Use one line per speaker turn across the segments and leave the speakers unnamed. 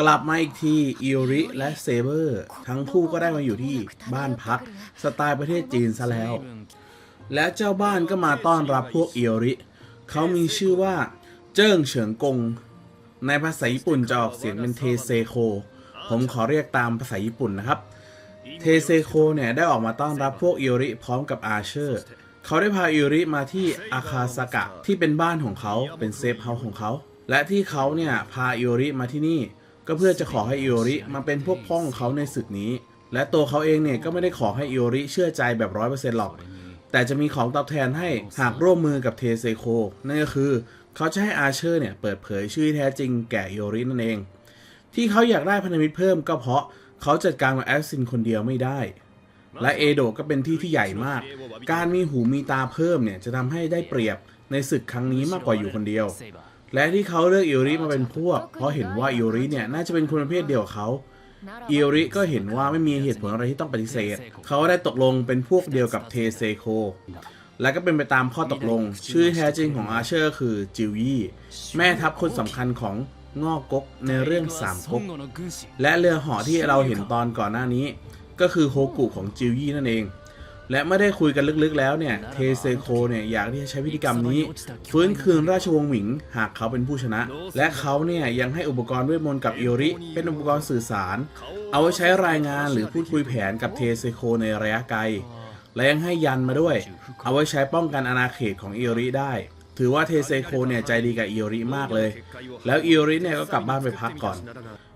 กลับมาอีกทีอิริและเซเบอร์ ทั้งคู่ก็ได้มาอยู่ที่บ้านพัก สไตล์ประเทศจีนซะแล้ว และเจ้าบ้านก็มาต้อนรับพวกอิริเขามีชื่อว่า เจิ้งเฉิงกง ในภาษาญี่ปุ่นจะออกเสียงเป็นเทเซโค ผมขอเรียกตามภาษาญี่ปุ่นนะครับ เทเซโคเนี่ยได้ออกมาต้อนรับพวกอิริพร้อมกับอาเชอร์เขาได้พาอิริมาที่อาคาสกะที่เป็นบ้านของเขาเป็นเซฟเฮาส์ของเขา และที่เขาเนี่ยพาอิริมาที่นี่ ก็เพื่อจะขอให้อิริมาเป็นพวกพ้องของเขาในศึกนี้ และตัวเขาเองเนี่ยก็ไม่ได้ขอให้อิริเชื่อใจแบบร้อยเปอร์เซ็นต์หรอก แต่จะมีของตอบแทนให้หากร่วมมือกับเทเซโค นั่นก็คือเขาจะให้อาเชอร์เนี่ยเปิดเผยชื่อแท้จริงแก่อิรินั่นเอง ที่เขาอยากได้พันธมิตรเพิ่มก็เพราะเขาจัดการกับแอสซินคนเดียวไม่ได้ และเอโดะก็เป็นที่ที่ใหญ่มาก การมีหูมีตาเพิ่มเนี่ยจะทำให้ได้เปรียบในศึกครั้งนี้มากกว่าอยู่คนเดียว และที่เขาเลือกอิริมาเป็นพวก เพราะเห็นว่าอิริเนี่ยน่าจะเป็นคนประเภทเดียวกับเขาอิริก็เห็นว่าไม่มีเหตุผลอะไรที่ต้องปฏิเสธ เขาได้ตกลงเป็นพวกเดียวกับเทเซโค และก็เป็นไปตามข้อตกลง ชื่อแท้จริงของอาเชอร์คือจิวยี่ แม่ทัพคนสำคัญของงอกก๊กในเรื่องสามก๊กและเรือเหอที่เราเห็นตอนก่อนหน้านี้ ก็คือโฮกุของจิวยี่นั่นเอง และไม่ได้คุยกันลึกๆแล้วเนี่ย เทเซโคเนี่ยอยากที่จะใช้พิธีกรรมนี้ ฟื้นคืนราชวงศ์หมิง หากเขาเป็นผู้ชนะ และเขาเนี่ยยังให้อุปกรณ์เวทมนต์กับอิโอริ เป็นอุปกรณ์สื่อสาร เอาไว้ใช้รายงานหรือพูดคุยแผนกับเทเซโคในระยะไกล และยังให้ยันมาด้วย เอาไว้ใช้ป้องกันอาณาเขตของอิโอริได้ถือว่าเทเซโคเนี่ยใจดีกับอิโอริมากเลย แล้วอิโอริเนี่ยก็กลับบ้านไปพักก่อน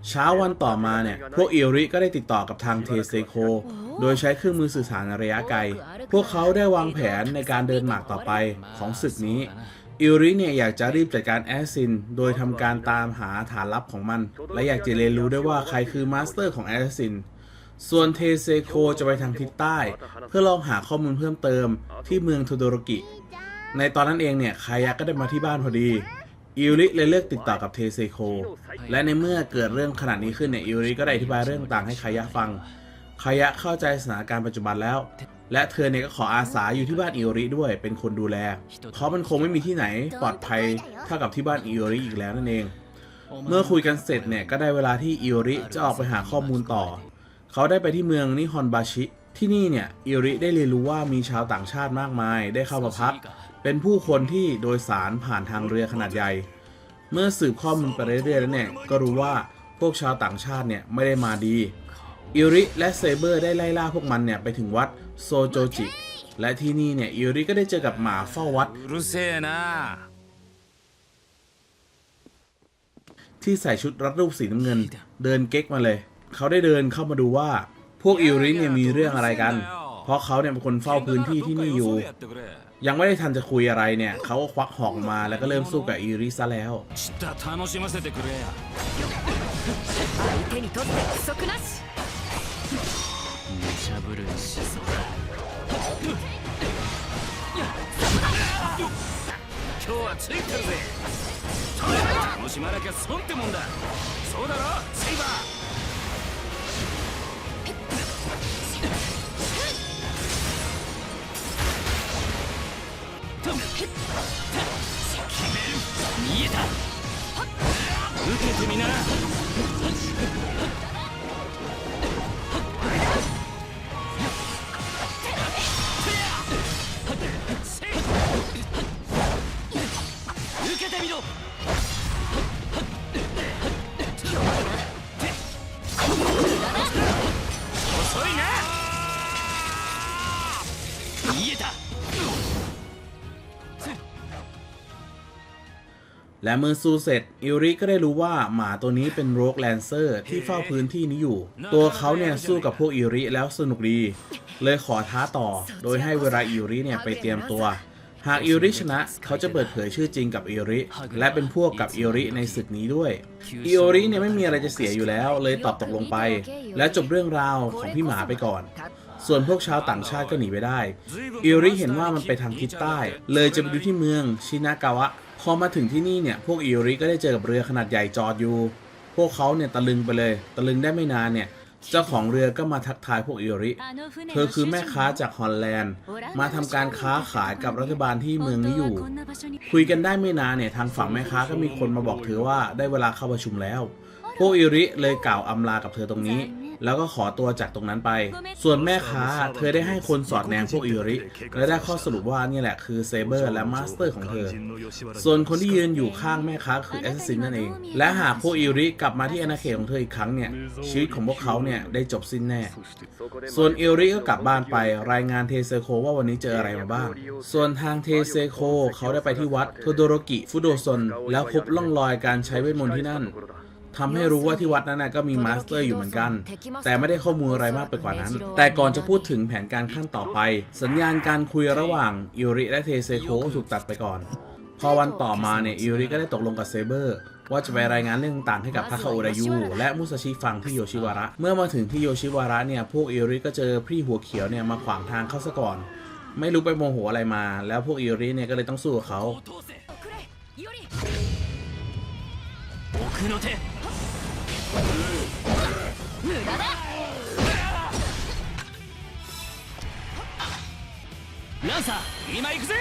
เช้าวันต่อมาเนี่ย พวกอิริก็ได้ติดต่อกับทางเทเซโค โดยใช้เครื่องมือสื่อสารระยะไกล พวกเขาได้วางแผนในการเดินหมากต่อไปของศึกนี้ อิริเนี่ยอยากจะรีบจัดการแอสซิน โดยทำการตามหาฐานลับของมัน และอยากจะเรียนรู้ได้วยว่าใครคือมาสเตอร์ของแอสซิน ส่วนเทเซโคจะไปทางทิศใต้ เพื่อลองหาข้อมูลเพิ่มเติมที่เมืองโทโดโรกิ ในตอนนั้นเองเนี่ยคายะก็ได้มาที่บ้านพอดี อิริเลยเลือกติดต่อกับเทเซโค และในเมื่อเกิดเรื่องขนาดนี้ขึ้นเนี่ยอิริก็ได้อธิบายเรื่องต่างให้คายะฟังคายะเข้าใจสถานการณ์ปัจจุบันแล้ว และเธอเนี่ยก็ขออาสาอยู่ที่บ้านอิริด้วยเป็นคนดูแล เพราะมันคงไม่มีที่ไหนปลอดภัยเท่ากับที่บ้านอิริอีกแล้วนั่นเอง เมื่อคุยกันเสร็จเนี่ยก็ได้เวลาที่อิริจะออกไปหาข้อมูลต่อ เขาได้ไปที่เมืองนิฮอนบาชิที่นี่เนี่ยอิริได้เรียนรู้ว่ามีชาวต่างชาติมากมาย ได้เข้ามาพัก เป็นผู้คนที่โดยสารผ่านทางเรือขนาดใหญ่ เมื่อสืบข้อมูลไปเรื่อยๆแล้วเนี่ย ก็รู้ว่าพวกชาวต่างชาติเนี่ยไม่ได้มาดี อิริและเซเบอร์ได้ไล่ล่าพวกมันเนี่ยไปถึงวัดโซโจจิ และที่นี่เนี่ยอิริก็ได้เจอกับหมาเฝ้าวัด
รุเซนะ
ที่ใส่ชุดรัดรูปสีน้ำเงิน เดินเก๊กมาเลย เขาได้เดินเข้ามาดูว่า พวกอิริเนี่ยมีเรื่องอะไรกัน เพราะเขาเนี่ยเป็นคนเฝ้าพื้นที่ที่นี่อยู่ ยังไม่ได้ทันจะคุยอะไรเนี่ย เขาก็ควักหอกมาแล้วก็เริ่มสู้กับอิริซะแล้ว
ちった楽しませてくれや
手に取って不足なし
むしゃぶるしそうだ今日はついてるぜ楽しまなきゃ損ってもんだそうだろセイバー 見えた受けてみな
และเมื่อสู้เสร็จอิริก็ได้รู้ว่าหมาตัวนี้เป็นโรกแลนเซอร์ที่เฝ้าพื้นที่นี้อยู่ ตัวเขาเนี่ยสู้กับพวกอิริแล้วสนุกดี เลยขอท้าต่อ โดยให้เวลาอิริเนี่ยไปเตรียมตัว หากอิริชนะเขาจะเปิดเผยชื่อจริงกับอิริและเป็นพวกกับอิริในศึกนี้ด้วยอิริเนี่ยไม่มีอะไรจะเสียอยู่แล้ว เลยตอบตกลงไป และจบเรื่องราวของพี่หมาไปก่อนส่วนพวกชาวต่างชาติก็หนีไปได้ อิริเห็นว่ามันไปทางทิศใต้ เลยจะไปดูที่เมืองชินากาวะ พอมาถึงที่นี่เนี่ยพวกอิริก็ได้เจอกับเรือขนาดใหญ่จอดอยู่ พวกเขาเนี่ยตะลึงไปเลย ตะลึงได้ไม่นานเนี่ยเจ้าของเรือก็มาทักทายพวกอิริ เธอคือแม่ค้าจากฮอลแลนด์ มาทำการค้าขายกับรัฐบาลที่เมืองนี้อยู่ คุยกันได้ไม่นานเนี่ยทางฝั่งแม่ค้าก็มีคนมาบอกเธอว่าได้เวลาเข้าประชุมแล้ว พวกอิริเลยกล่าวอำลากับเธอตรงนี้ แล้วก็ขอตัวจากตรงนั้นไป ส่วนแม่ค้าเธอได้ให้คนสอดแนมพวกอิริ และได้ข้อสรุปว่านี่แหละคือเซเบอร์และมาสเตอร์ของเธอ ส่วนคนที่ยืนอยู่ข้างแม่ค้าคือแอสซินนั่นเอง และหากพวกอิริกลับมาที่อาณาเขตของเธออีกครั้งเนี่ยชีวิตของพวกเขาเนี่ยได้จบสิ้นแน่ ส่วนอิริก็กลับบ้านไปรายงานเทเซโคว่าวันนี้เจออะไรมาบ้าง ส่วนทางเทเซโคเขาได้ไปที่วัดโทโดโรกิฟุโดซนแล้วพบร่องรอยการใช้เวทมนต์ที่นั่น ทำให้รู้ว่าที่วัดนั้นนะก็มีมาสเตอร์อยู่เหมือนกัน แต่ไม่ได้ข้อมูลอะไรมากไปกว่านั้น แต่ก่อนจะพูดถึงแผนการขั้นต่อไป สัญญาณการคุยระหว่างอิริและเทเซโคก็ถูกตัดไปก่อน พอวันต่อมาเนี่ยอิริก็ได้ตกลงกับเซเบอร์ว่าจะไปรายงานเรื่องต่างๆให้กับทาคาโอรายุและมุซาชิฟังที่โยชิวาระ เมื่อมาถึงที่โยชิวาระเนี่ยพวกอิริก็เจอพี่หัวเขียวเนี่ยมาขวางทางเข้าซะก่อน ไม่รู้ไปโมโหอะไรมา แล้วพวกอิริเนี่ยก็เลยต้องสู้กับเขา
ンサー今行くぜ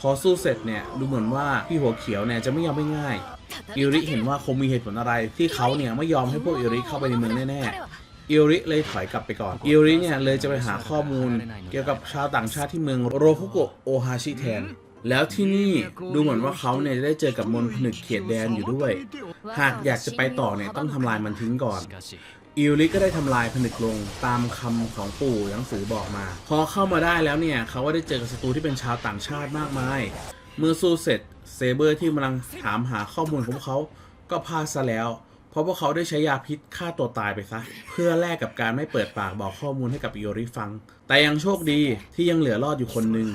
พอสู้เสร็จเนี่ยดูเหมือนว่าพี่หัวเขียวเนี่ยจะไม่ยอมไม่ง่ายอิริเห็นว่าคงมีเหตุผลอะไรที่เขาเนี่ยไม่ยอมให้พวกอิริเข้าไปในเมืองแน่ๆอิริเลยถอยกลับไปก่อนอิริเนี่ยเลยจะไปหาข้อมูล เกี่ยวกับชาวต่างชาติที่เมืองโรคุโกะโอฮาชิแทนแล้วที่นี่ดูเหมือนว่าเขาเนี่ยจะได้เจอกับมนต์ผนึกเขตแดนอยู่ด้วย หากอยากจะไปต่อเนี่ยต้องทำลายมันทิ้งก่อน อิลลิก็ได้ทำลายผนึกลงตามคำของปู่หนังสือบอกมา พอเข้ามาได้แล้วเนี่ย เขาก็ได้เจอกับศัตรูที่เป็นชาวต่างชาติมากมาย เมื่อสู้เสร็จเซเบอร์ที่กำลังถามหาข้อมูลของพวกเขาก็พลาดซะแล้ว เพราะพวกเขาได้ใช้ยาพิษฆ่าตัวตายไปซะ เพื่อแลกกับการไม่เปิดปากบอกข้อมูลให้กับอิโอริฟัง แต่ยังโชคดีที่ยังเหลือรอดอยู่คนหนึ่ง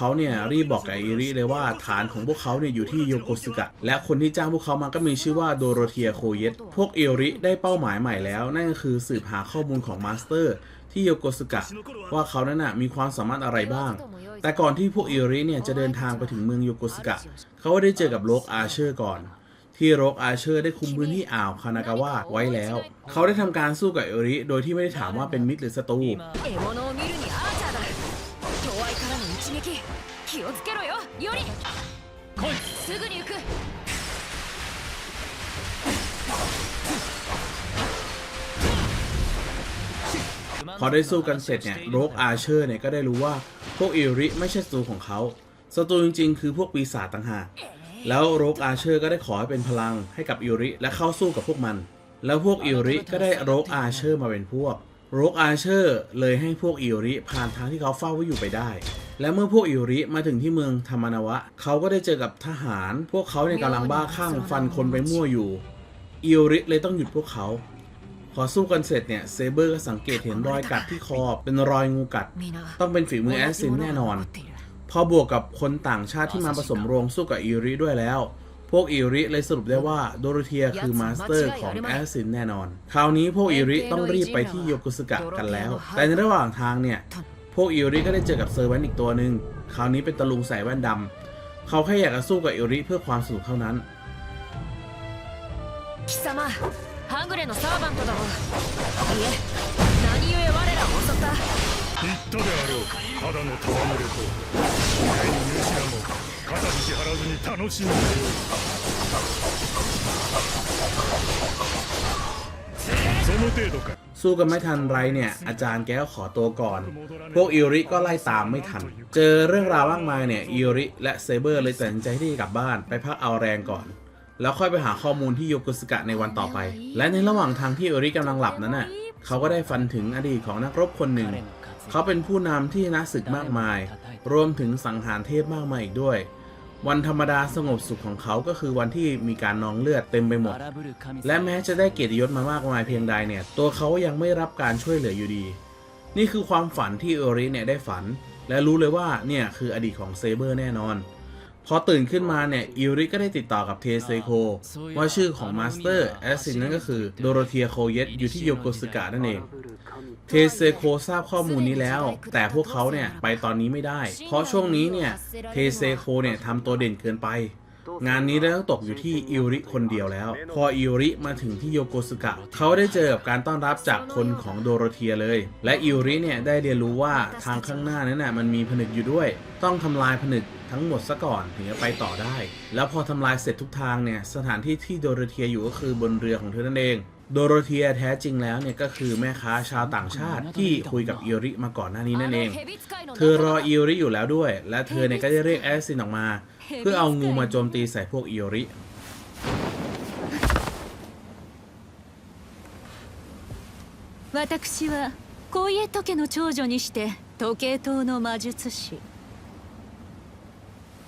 เขาเนี่ยรีบบอกกับอิริเลยว่าฐานของพวกเขาเนี่ยอยู่ที่โยโกสึกะ และคนที่จ้างพวกเขามาก็มีชื่อว่าโดโรเทียโคเยตพวกอิริได้เป้าหมายใหม่แล้ว นั่นก็คือสืบหาข้อมูลของมาสเตอร์ที่โยโกสึกะว่าเขานั้นน่ะมีความสามารถอะไรบ้าง แต่ก่อนที่พวกอิริเนี่ยจะเดินทางไปถึงเมืองโยโกสึกะ เขาได้เจอกับโรกอาเชอร์ก่อนที่โรกอาเชอร์ได้คุมพื้นที่อ่าวคานากาวะไว้แล้ว เขาได้ทำการสู้กับเอริ โดยที่ไม่ได้ถามว่าเป็นมิตรหรือศัตรู
気をつけろよより
来い
すぐに行く
พอได้สู้กันเสร็จเนี่ยโรกอาเชอร์เนี่ยก็ได้รู้ว่าพวกอิริไม่ใช่ศัตรูของเขาศัตรูจริงๆ คือพวกปีศาจต่างหาก แล้วโรกอาเชอร์ก็ได้ขอให้เป็นพลังให้กับอิริและเข้าสู้กับพวกมัน แล้วพวกอิริก็ได้โรกอาเชอร์มาเป็นพวก โรกอาเชอร์เลยให้พวกอิริผ่านทางที่เขาเฝ้าไว้อยู่ไปได้ และเมื่อพวกอิริมาถึงที่เมืองธรรมนวะ เขาก็ได้เจอกับทหาร พวกเขาเนี่ยกำลังบ้าคลั่งฟันคนไปมั่วอยู่อิริเลยต้องหยุดพวกเขา พอสู้กันเสร็จเนี่ยเซเบอร์ก็สังเกตเห็นรอยกัดที่คอเป็นรอยงูกัด ต้องเป็นฝีมือแอสซินแน่นอน พอบวกกับคนต่างชาติที่มาผสมโรงสู้กับอิริด้วยแล้ว พวกอิริเลยสรุปได้ว่าโดโรเทียคือมาสเตอร์ของแอสซินแน่นอน คราวนี้พวกอิริต้องรีบไปที่โยกุสกะกันแล้ว แต่ในระหว่างทางเนี่ย พวกอิริก็ได้เจอกับเซอร์แวนอีกตัวหนึ่งคราวนี้เป็นตะลุงใส่แว่นดำเขาแค่อยากจะสู้กับอิริเพื่อความสนุกเท่านั้น
貴様ハグレのサーバントだろういえ何故我らを襲った
言ったであろうただの戯れとお前に許しらも 肩身支払わずに楽しんでよその程度か
สู้กันไม่ทันไรเนี่ย อาจารย์แกก็ขอตัวก่อน พวกอิริก็ไล่ตามไม่ทัน เจอเรื่องราวมากมายเนี่ยอิริและเซเบอร์เลยตัดสินใจที่จะกลับบ้านไปพักเอาแรงก่อน แล้วค่อยไปหาข้อมูลที่โยกุสกะในวันต่อไป และในระหว่างทางที่อิริกำลังหลับนั้นน่ะ เขาก็ได้ฝันถึงอดีตของนักรบคนหนึ่ง เขาเป็นผู้นำที่ชนะศึกมากมาย รวมถึงสังหารเทพมากมายอีกด้วย วันธรรมดาสงบสุขของเขาก็คือวันที่มีการนองเลือดเต็มไปหมด และแม้จะได้เกียรติยศมามากมายเพียงใดเนี่ย ตัวเขายังไม่รับการช่วยเหลืออยู่ดี นี่คือความฝันที่เอริเนี่ยได้ฝัน และรู้เลยว่าเนี่ยคืออดีตของเซเบอร์แน่นอน พอตื่นขึ้นมาเนี่ย อิริก็ได้ติดต่อกับเทเซโคว่าชื่อของมาสเตอร์แอสซินนั่นก็คือโดโรเทียโคเยตอยู่ที่โยโกสึกะนั่นเอง เทเซโคทราบข้อมูลนี้แล้ว แต่พวกเขาเนี่ยไปตอนนี้ไม่ได้ เพราะช่วงนี้เนี่ยเทเซโคเนี่ยทำตัวเด่นเกินไป งานนี้ได้ต้องตกอยู่ที่อิริคนเดียวแล้ว พออิริมาถึงที่โยโกสึกะเขาได้เจอกับการต้อนรับจากคนของโดโรเทียเลย และอิริเนี่ยได้เรียนรู้ว่าทางข้างหน้านั้นน่ะมันมีผนึกอยู่ด้วย ต้องทำลายผนึกทั้งหมดซะก่อนถึงจะไปต่อได้ แล้วพอทำลายเสร็จทุกทางเนี่ยสถานที่ที่โดโรเทียอยู่ก็คือบนเรือของเธอนั่นเองโดโรเทียแท้จริงแล้วเนี่ยก็คือแม่ค้าชาวต่างชาติที่คุยกับอิริมาก่อนหน้านี้นั่นเอง เธอรออิริอยู่แล้วด้วย และเธอเนี่ยก็ได้เรียกแอสซินออกมา เพื่อเอางูมาโจมตีใส่พวกอิริ
私は小家時家の長女にして時計塔の魔術師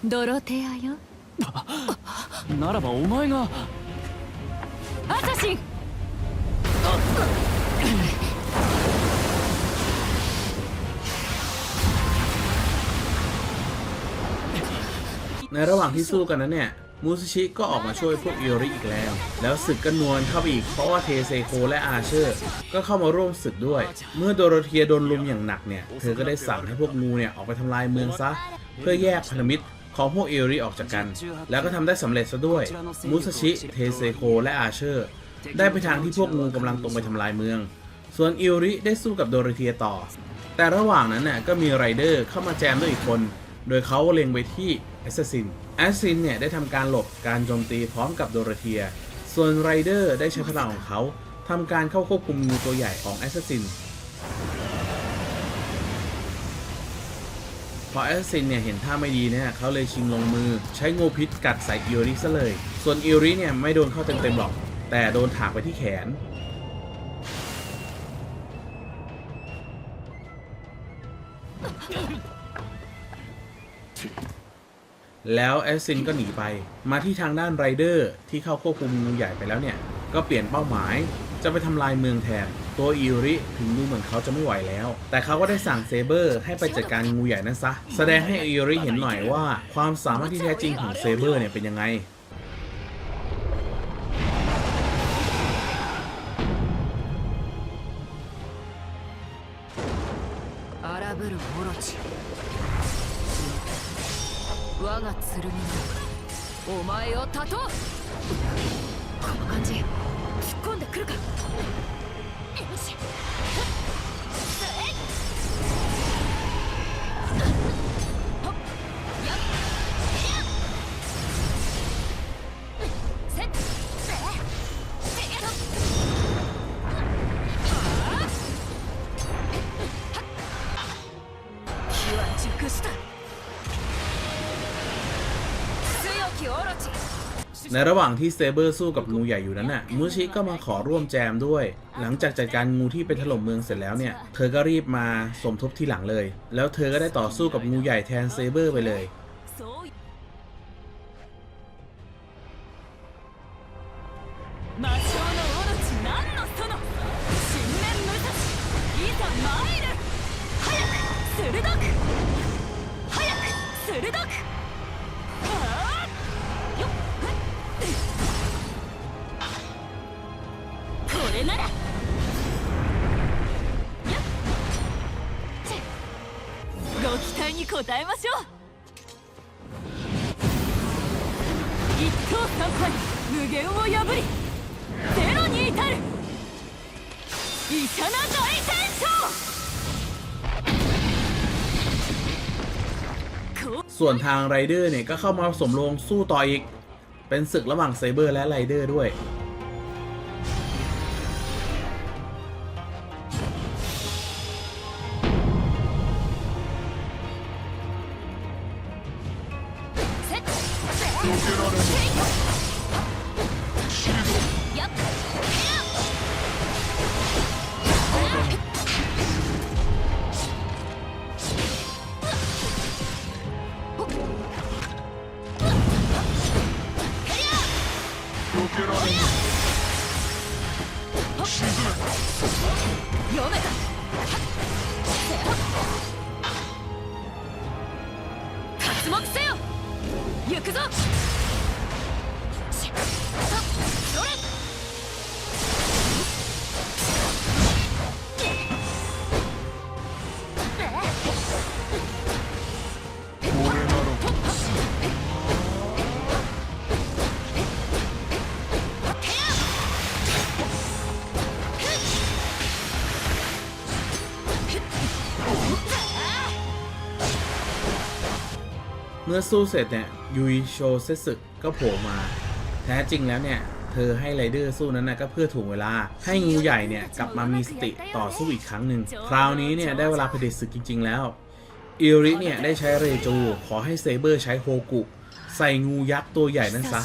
ドロテアよ
ならばお前が
アサシン
ในระหว่างที่สู้กันนั้นเนี่ยมูซชิก็ออกมาช่วยพวกอิริอีกแล้ว แล้วศึกก็นวลเข้าไปอีก เพราะว่าเทเซโคและอาเชอร์ ก็เข้ามาร่วมศึกด้วย เมื่อโดโรเทียโดนลุมอย่างหนักเนี่ย เธอก็ได้สั่งให้พวกงูเนี่ยออกไปทำลายเมืองซะ เพื่อแยกพันธมิตรของพวกเอริออกจากกัน แล้วก็ทำได้สำเร็จซะด้วย มูซชิ เทเซโคและอาเชอร์ ได้ไปทางที่พวกงูกำลังตรงไปทำลายเมือง ส่วนอิริได้สู้กับโดโรเทียต่อ แต่ระหว่างนั้นน่ะก็มีไรเดอร์เข้ามาแจมด้วยอีกคน โดยเขาเล็งไปที่แอสซัสซินแอสซินเนี่ยได้ทำการหลบการโจมตีพร้อมกับโดรเทีย ส่วนไรเดอร์ได้ใช้พลังของเขาทำการเข้าควบคุมงูตัวใหญ่ของแอสซัสซินพอแอสซัสซินเนี่ยเห็นท่าไม่ดีเนี่ยเขาเลยชิงลงมือ ใช้งูพิษกัดใส่อิริซะเลย ส่วนอิริเนี่ยไม่โดนเข้าเต็มๆหรอก แต่โดนถากไปที่แขน แล้วแอสซินก็หนีไป มาที่ทางด้านไรเดอร์ที่เข้าควบคุมงูใหญ่ไปแล้วเนี่ย ก็เปลี่ยนเป้าหมายจะไปทำลายเมืองแทน ตัวอิริถึงดูเหมือนเขาจะไม่ไหวแล้ว แต่เขาก็ได้สั่งเซเบอร์ให้ไปจัดการงูใหญ่นั้นซะ แสดงให้อิริเห็นหน่อยว่า ความสามารถที่แท้จริงของเซเบอร์เนี่ยเป็นยังไง
お前を断とう。
ในระหว่างที่เซเบอร์สู้กับงูใหญ่อยู่นั้นน่ะมูชิก็มาขอร่วมแจมด้วย หลังจากจัดการงูที่ไปถล่มเมืองเสร็จแล้วเนี่ย เธอก็รีบมาสมทบที่หลังเลย แล้วเธอก็ได้ต่อสู้กับงูใหญ่แทนเซเบอร์ไปเลย
無限を破りゼロに至るイシャナ大戦争こう
ส่วนทางไรเดอร์เนี่ยก็เข้ามาสมลงสู้ต่ออีก เป็นศึกระหว่างเซเบอร์และไรเดอร์ด้วย มื่อสู้เสร็จเนี่ยยุยโชเซสึก็โผล่มา แท้จริงแล้วเนี่ย เธอให้ไรเดอร์สู้นั้นนะก็เพื่อถ่วงเวลา ให้งูใหญ่เนี่ยกลับมามีสติต่อสู้อีกครั้งหนึ่งคราวนี้เนี่ยได้เวลาเผด็จศึกจริง ๆ แล้วอิริเนี่ยได้ใช้เรจูขอให้เซเบอร์ใช้โฮกุ ใส่งูยักษ์ตัวใหญ่นั้นซะ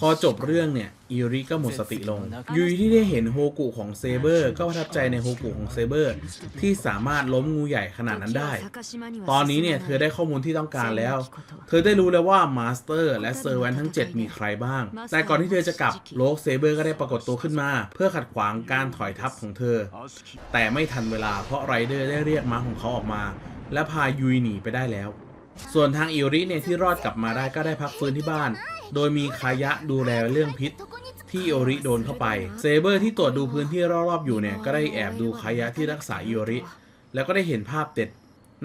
พอจบเรื่องเนี่ยอิริก็หมดสติลงยุยที่ได้เห็นโฮกุของเซเบอร์ ก็ประทับใจในโฮกุของเซเบอร์ที่สามารถล้มงูใหญ่ขนาดนั้นได้ ตอนนี้เนี่ยเธอได้ข้อมูลที่ต้องการแล้ว เธอได้รู้แล้วว่ามาสเตอร์และเซอร์แวนทั้ง 7 มีใครบ้าง แต่ก่อนที่เธอจะกลับโลกเซเบอร์ก็ได้ปรากฏตัวขึ้นมา เพื่อขัดขวางการถอยทัพของเธอ แต่ไม่ทันเวลาเพราะไรเดอร์ได้เรียกม้าของเขาออกมา และพายุยหนีไปได้แล้ว ส่วนทางอิริเนี่ยที่รอดกลับมาได้ก็ได้พักฟื้นที่บ้าน โดยมีคายะดูแลเรื่องพิษที่อิริโดนเข้าไป เซเบอร์ที่ตรวจดูพื้นที่รอบๆอยู่เนี่ย ก็ได้แอบดูคายะที่รักษาอิริ แล้วก็ได้เห็นภาพเด็ด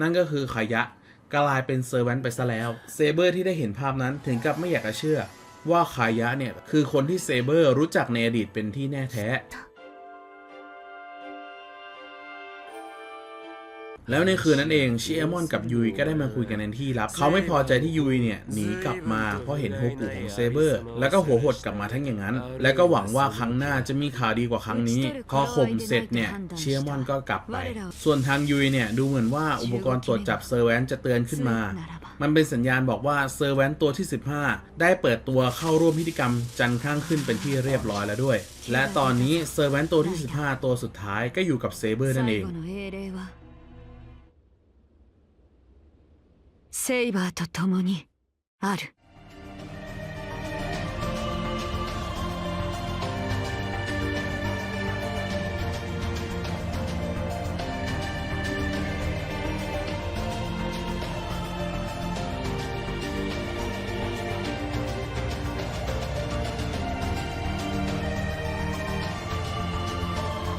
นั่นก็คือคายะกลายเป็นเซอร์แวนไปซะแล้ว เซเบอร์ที่ได้เห็นภาพนั้นถึงกับไม่อยากจะเชื่อ ว่าคายะเนี่ย คือคนที่เซเบอร์รู้จักในอดีตเป็นที่แน่แท้ แล้วในคืนนั้นเองชิเอมอนกับยุยก็ได้มาคุยกันในที่ลับ เขาไม่พอใจที่ยุยเนี่ยหนีกลับมาเพราะเห็นโฮกุของเซเบอร์ แล้วก็หัวหดกลับมาทั้งอย่างนั้น แล้วก็หวังว่าครั้งหน้าจะมีข่าวดีกว่าครั้งนี้ พอข่มเสร็จเนี่ยชิเอมอนก็กลับไป ส่วนทางยุยเนี่ยดูเหมือนว่าอุปกรณ์ตรวจจับเซอร์แวนจะเตือนขึ้นมา มันเป็นสัญญาณบอกว่าเซอร์แวนตัวที่ 15 ได้เปิดตัวเข้าร่วมพิธีกรรมจันทร์ข้างขึ้นเป็นที่เรียบร้อยแล้วด้วย และตอนนี้เซอร์แวนตัวที่ 15 ตัวสุดท้ายก็อยู่กับเซเบอร์นั่นเอง
セイバーと共にある。